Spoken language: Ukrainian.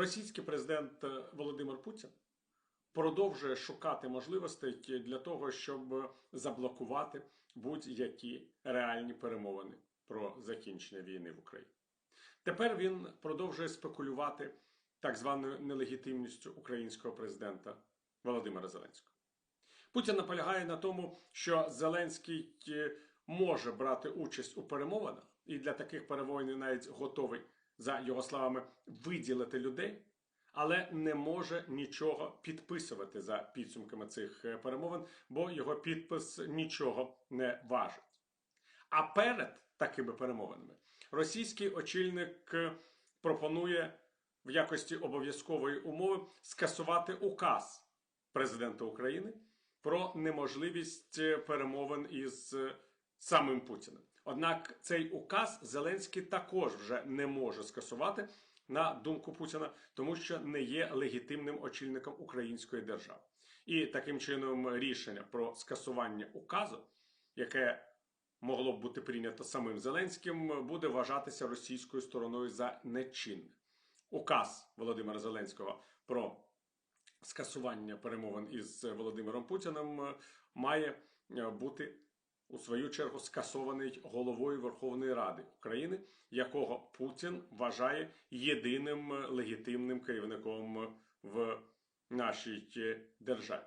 Російський президент е, Володимир Путін продовжує шукати можливостей для того, щоб заблокувати будь-які реальні перемовини про закінчення війни в Україні. Тепер він продовжує спекулювати так званою нелегітимністю українського президента Володимира Зеленського. Путін наполягає на тому, що Зеленський е, може брати участь у перемовинах, і для таких перемовин навіть готовий, за його словами, виділити людей, але не може нічого підписувати за підсумками цих е, перемовин, бо його підпис нічого не важить. А перед такими перемовинами російський очільник е, пропонує в якості обов'язкової умови скасувати указ президента України про неможливість е, перемовин із самим Путіним. Однак цей указ Зеленський також вже не може скасувати на думку Путіна, тому що не є легітимним очільником української держави. І таким чином рішення про скасування указу, яке могло б бути прийнято самим Зеленським, буде вважатися російською стороною за нечинне. Указ Володимира Зеленського про скасування перемовин із Володимиром Путіним е, має е, бути у свою чергу скасований головою Верховної Ради України, якого Путін вважає єдиним е, легітимним керівником в нашій е, державі.